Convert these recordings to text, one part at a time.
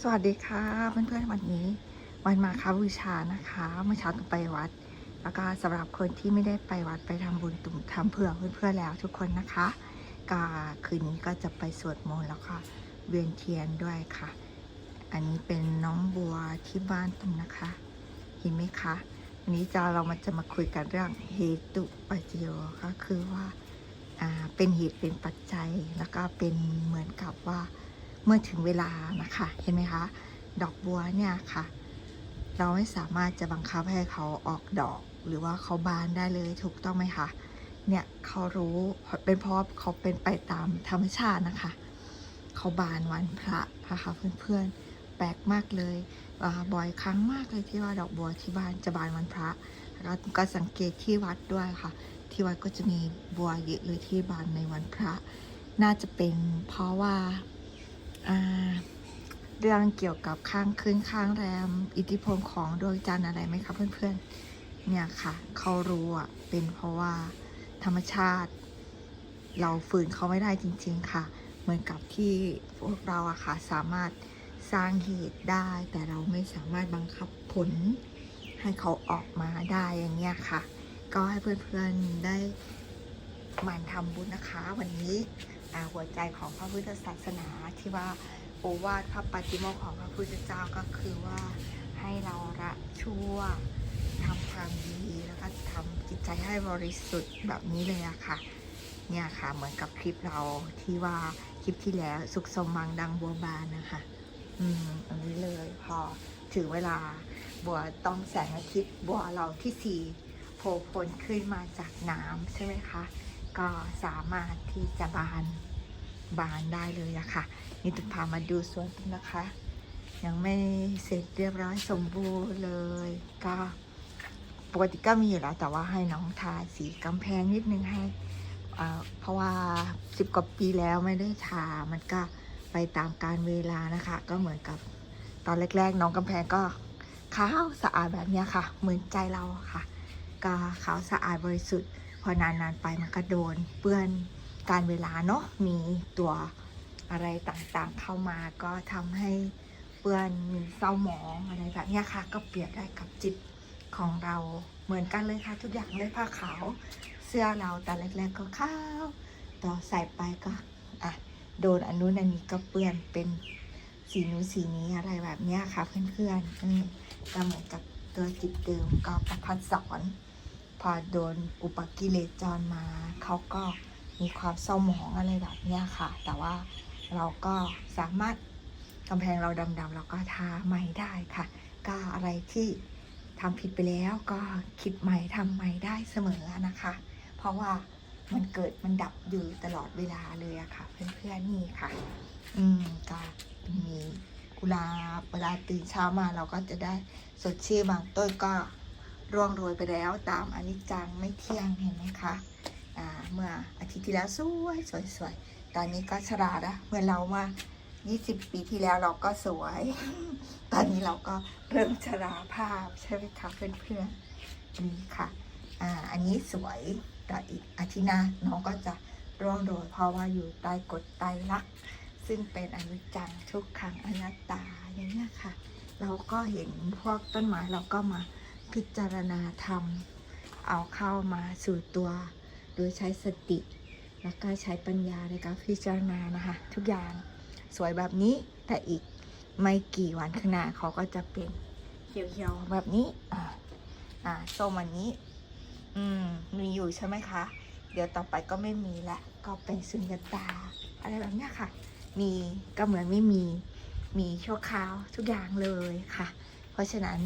สวัสดีค่ะเพื่อนๆวันนี้ วันมาคาบูชานะคะเมื่อเช้าต้องไปวัด แล้วก็สำหรับคนที่ไม่ได้ไปวัดไปทำบุญตุ่มทำเผื่อเพื่อนๆแล้วทุกคนนะคะก็คืนนี้ก็จะไปสวดมนต์แล้วก็เวียนเทียนด้วยค่ะ อันนี้เป็นน้องบัวที่บ้านตุ่มนะคะ เห็นไหมคะวันนี้จะเรามาจะมาคุยกันเรื่องเหตุปัจจโยก็คือว่าอ่าเป็นเหตุเป็นปัจจัยแล้วก็เป็นเหมือนกับว่า เมื่อถึงเวลานะคะ เห็นไหมคะ ดอกบัวเนี่ยค่ะ เราไม่สามารถจะบังคับให้เขาออกดอกหรือว่าเขาบานได้เลยถูกต้องไหมคะ เนี่ยเขารู้เป็นเพราะเขาเป็นไปตามธรรมชาตินะคะ เขาบานวันพระนะคะเพื่อนๆแปลกมากเลยบ่อยครั้งมากเลยที่ว่าดอกบัวที่บ้านจะบานวันพระแล้วก็สังเกตที่วัดด้วยค่ะ ที่วัดก็จะมีบัวเยอะเลยที่บานในวันพระ น่าจะเป็นเพราะว่า เรื่องเกี่ยวกับข้างคืนข้างแรม อิทธิพลของดวงจันทร์อะไรไหมคะเพื่อนๆ เนี่ยค่ะ เขารู้อะ เป็นเพราะว่าธรรมชาติ เราฝืนเขาไม่ได้จริง ๆ ค่ะ เหมือนกับที่พวกเราอะค่ะสามารถสร้างเหตุได้ แต่เราไม่สามารถบังคับผลให้เขาออกมาได้อย่างเงี้ยค่ะ ก็ให้เพื่อนๆได้มันทำบุญนะคะวันนี้ หัวใจของพระพุทธศาสนาที่ว่าโอวาทพระปฏิโมกของพระพุทธเจ้าก็คือว่าให้เราละชั่วทำความดีแล้วก็ทำจิตใจให้บริสุทธิ์แบบนี้เลยอะค่ะ เนี่ยค่ะเหมือนกับคลิปเราที่ว่าคลิปที่แล้วสุขสมังดังบัวบานนะคะอืมอันนี้เลยพอถึงเวลาบัวต้องแสงอาทิตย์บัวเราที่สี่โผล่พ้นขึ้นมาจากน้ำใช่ไหมคะ ก็สามารถที่จะบานบานได้เลยอะค่ะ นี่ตุพามาดูสวนนะคะ ยังไม่เสร็จเรียบร้อยสมบูรณ์เลย ก็ปกติก็มีอยู่แล้ว แต่ว่าให้น้องทาสีกำแพงนิดนึงให้อ่าเพราะว่าสิบกว่าปีแล้วไม่ได้ทา มันก็ไปตามการเวลานะคะ ก็เหมือนกับตอนแรก ๆ น้องกำแพงก็ขาวสะอาดแบบนี้ค่ะ เหมือนใจเราค่ะ ก็ขาวสะอาดบริสุทธิ์ พอนานๆไปมันก็โดนเปื้อนการเวลาเนาะมีตัวอะไรต่างๆเข้ามาก็ทำให้เปื้อนมีเศร้าหมองอะไรแบบนี้ค่ะ ก็เปรียบได้กับจิตของเราเหมือนกันเลยค่ะ ทุกอย่างเลยผ้าขาวเสื้อเราแต่แรกๆก็ขาวต่อใส่ไปก็อะโดนอันนู้นอันนี้ก็เปื้อนเป็นสีนู้นสีนี้อะไรแบบนี้ค่ะเพื่อนๆอืมก็เหมือนกับตัวจิตเดิมก็ประพัดสอน พอโดนอุปกิเลสจรมาเขาก็มีความเศร้าหมองอะไรแบบเนี้ยค่ะ แต่ว่าเราก็สามารถกำแพงเราดำๆเราก็ทาใหม่ได้ค่ะ ก็อะไรที่ทำผิดไปแล้วก็คิดใหม่ทำใหม่ได้เสมอนะคะ เพราะว่ามันเกิดมันดับอยู่ตลอดเวลาเลยอะค่ะ เพื่อนๆนี่ค่ะ อืมก็มีกุหลาบเวลาตื่นเช้ามาเราก็จะได้สดชื่นบางต้นก็ ร่วงโรยไปแล้วตามอนิจจังไม่เที่ยงเห็นไหมคะเมื่ออาทิตย์ที่แล้วสวยสวยสวยตอนนี้ก็ชราละเมื่อเรามา 20 ปีที่แล้วเราก็สวย ตอนนี้เราก็เริ่มชราภาพใช่ไหมคะเพื่อนๆนี่ค่ะอ่าอันนี้สวยแต่อีกอาทิตย์หน้าน้องก็จะร่วงโรยเพราะว่าอยู่ใต้กฎไตรลักษณ์ซึ่งเป็นอนิจจังทุกขังอนัตตาอย่างนี้ค่ะ เราก็เห็นพวกต้นไม้เราก็มา พิจารณาธรรม เอาเข้ามาสู่ตัว โดยใช้สติ แล้วก็ใช้ปัญญาในการพิจารณานะคะ ทุกอย่างสวยแบบนี้แต่อีกไม่กี่วันข้างหน้าเขาก็จะเป็นเขียวๆแบบนี้ อ่าอ่าส้มอันนี้ อืมมีอยู่ใช่ไหมคะ เดี๋ยวต่อไปก็ไม่มีละก็เป็นสุญญตา อะไรแบบนี้ค่ะ มีก็เหมือนไม่มี มีชั่วคราวทุกอย่างเลยค่ะ เพราะฉะนั้น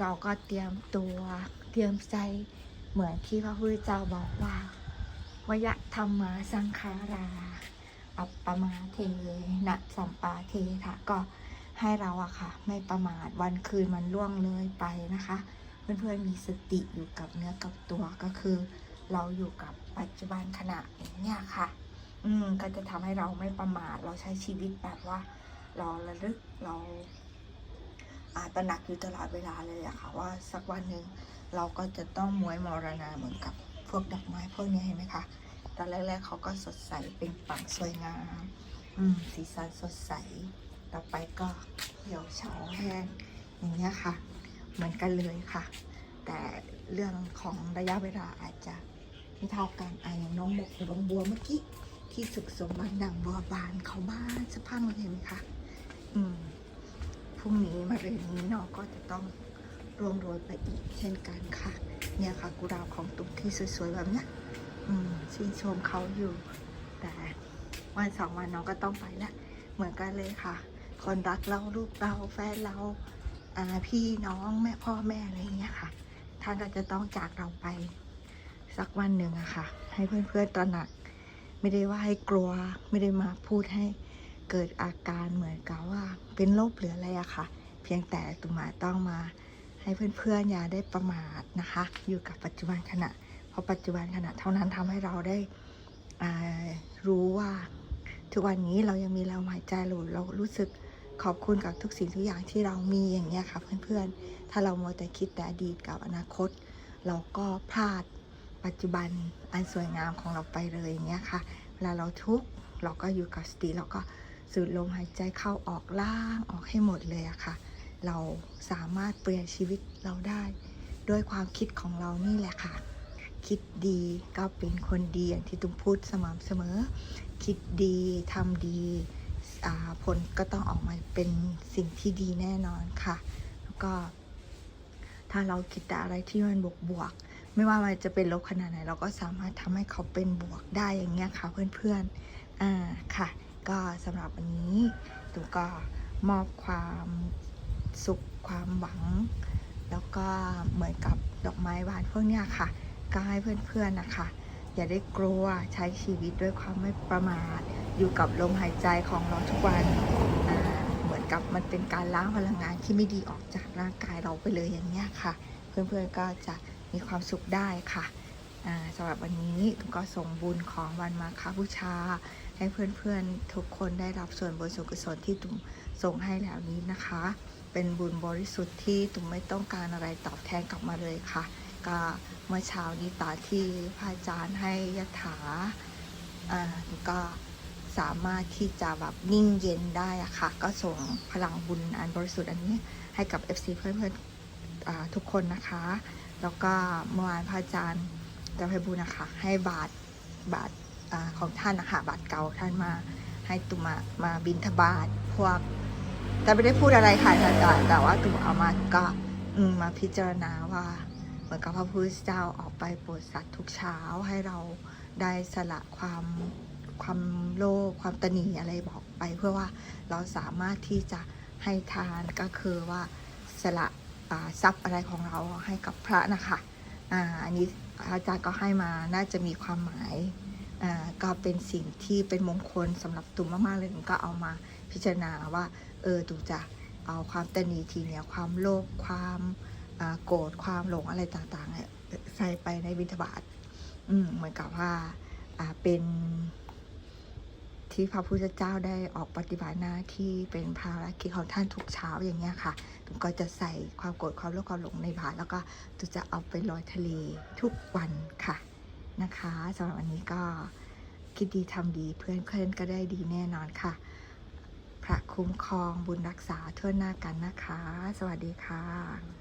เราก็เตรียมตัวเตรียมใจเหมือนที่พระพุทธเจ้าบอกว่าวยะธรรมาสังขารา อัปปมาเทนะสัมปาเทค่ะก็ให้เราอะค่ะ ไม่ประมาทวันคืนมันล่วงเลยไปนะคะ เพื่อนๆมีสติอยู่กับเนื้อกับตัวก็คือ เราอยู่กับปัจจุบันขณะอย่างเนี้ยค่ะ อืมก็จะทำให้เราไม่ประมาทเราใช้ชีวิตแบบว่า เราระลึกเรา อาตระหนักอยู่ตลอดเวลาเลยอะค่ะ ว่าสักวันหนึ่งเราก็จะต้องมวยมรณาเหมือนกับพวกดอกไม้พวกนี้เห็นไหมคะตอนแรกๆเขาก็สดใสเป็นปังสวยงามอืมสีสันสดใส ต่อไปก็เหี่ยวเฉาแห้งอย่างเงี้ยค่ะ เหมือนกันเลยค่ะ แต่เรื่องของระยะเวลาอาจจะไม่เท่ากันอะอย่างน้องบกน้องบัวเมื่อกี้ที่สุขสมบัติดังบัวบานเขาบ้านสะพังเลยเห็นไหมคะ รุ่งนี้มาเรียนนี้เนาะก็จะต้องร่วงโรยไปอีกเช่นกันค่ะ เนี่ยค่ะกุหลาบของตุ๊กที่สวยๆแบบเนี้ยอืมชื่นชมเขาอยู่ แต่วันสองวันน้องก็ต้องไปละเหมือนกันเลยค่ะ คนรักเราลูกเราแฟนเราอ่าพี่น้องแม่พ่อแม่อะไรเงี้ยค่ะ ท่านก็จะต้องจากเราไป สักวันหนึ่งอะค่ะ ให้เพื่อนๆตระหนัก ไม่ได้ว่าให้กลัวไม่ได้มาพูดให้เกิดอาการเหมือนกับว่าเป็นโรคหรืออะไรอะค่ะ เพียงแต่ตุมาต้องมาให้เพื่อนๆอย่าได้ประมาทนะคะ อยู่กับปัจจุบันขณะ เพราะปัจจุบันขณะเท่านั้นทำให้เราได้รู้ว่าทุกวันนี้เรายังมีลมหายใจหรือเรารู้สึกขอบคุณกับทุกสิ่งทุกอย่างที่เรามีอย่างเงี้ยค่ะเพื่อนๆ ถ้าเรามัวแต่คิดแต่อดีตกับอนาคต เราก็พลาดปัจจุบันอันสวยงามของเราไปเลยอย่างเงี้ยค่ะ เวลาเราทุกข์เราก็อยู่กับสติเราก็สูดลมหายใจเข้าออกล่างออกให้หมดเลยอะค่ะ เราสามารถเปลี่ยนชีวิตเราได้ ด้วยความคิดของเรานี่แหละค่ะ คิดดีก็เป็นคนดีอย่างที่ตุ้มพูดสม่ำเสมอ คิดดีทำดีผลก็ต้องออกมาเป็นสิ่งที่ดีแน่นอนค่ะ แล้วก็ ถ้าเราคิดแต่อะไรที่มันบวกบวกไม่ว่ามันจะเป็นลบขนาดไหน เราก็สามารถทำให้เขาเป็นบวกได้อย่างเงี้ยค่ะเพื่อนๆ อ่าค่ะ ก็สำหรับวันนี้ตูก็มอบความ สุขความหวัง แล้วก็เหมือนกับดอกไม้หวานพวกเนี้ยค่ะ ก็ให้เพื่อนๆนะคะ อย่าได้กลัวใช้ชีวิตด้วยความไม่ประมาท อยู่กับลมหายใจของเราทุกวันเหมือนกับมันเป็นการล้างพลังงานที่ไม่ดีออกจากร่างกายเราไปเลยอย่างเงี้ยค่ะ เพื่อนๆก็จะมีความสุขได้ค่ะสำหรับวันนี้ตุ้มก็ส่งบุญของวันมาคาบูชา ให้เพื่อนๆทุกคนได้รับส่วนบุญส่วนกุศลที่ตุ้มส่งให้แล้วนี้นะคะ เป็นบุญบริสุทธิ์ที่ตุ้มไม่ต้องการอะไรตอบแทนกลับมาเลยค่ะ ก็เมื่อเช้านี้ตอนที่พระอาจารย์ให้ยถาอ่าหนูก็สามารถที่จะแบบนิ่งเย็นได้อะค่ะ ก็ส่งพลังบุญอันบริสุทธิ์อันนี้ให้กับ FC เพื่อนๆทุกคนนะคะ แล้วก็เมื่อวานพระอาจารย์เจ้าพบุญนะคะ ให้บาทบาทอาของท่านนะคะบาทเก่าท่านมาให้ตุมามาบินทบาทพวก แต่ไม่ได้พูดอะไรค่ะอาจารย์แต่ว่าตุมเอามาก็อืมาพิจารณาว่า เหมือนกับพระพุทธเจ้าออกไปโปรดสัตว์ทุกเช้าให้เราได้สละความความโลภความตนีอะไรบอกไป เพื่อว่าเราสามารถที่จะให้ทานก็คือว่าสละทรัพย์อะไรของเราให้กับพระนะคะอ่าอันนี้อาจารย์ก็ให้มาน่าจะมีความหมายอ่าก็เป็นสิ่งที่เป็นมงคลสำหรับตุ่มมากๆเลยก็เอามาพิจารณาว่า เออตุ่จะเอาความตนีทีเนี่ยความโลภความโกรธความหลงอะไรต่างๆเนี่ยใส่ไปในบิณฑบาตอืมเหมือนกับว่าอ่าเป็นที่พระพุทธเจ้าได้ออกปฏิบัติหน้าที่เป็นภารกิจของท่านทุกเช้าอย่างเงี้ยค่ะตุก็จะใส่ความโกรธความโลภความหลงในบาตรแล้วก็ตุจะเอาไปลอยทะเลทุกวันค่ะนะคะสำหรับวันนี้ก็คิดดีทำดีเพื่อนเพื่อนก็ได้ดีแน่นอนค่ะ พระคุ้มครองบุญรักษาทั่วหน้ากันนะคะ สวัสดีค่ะ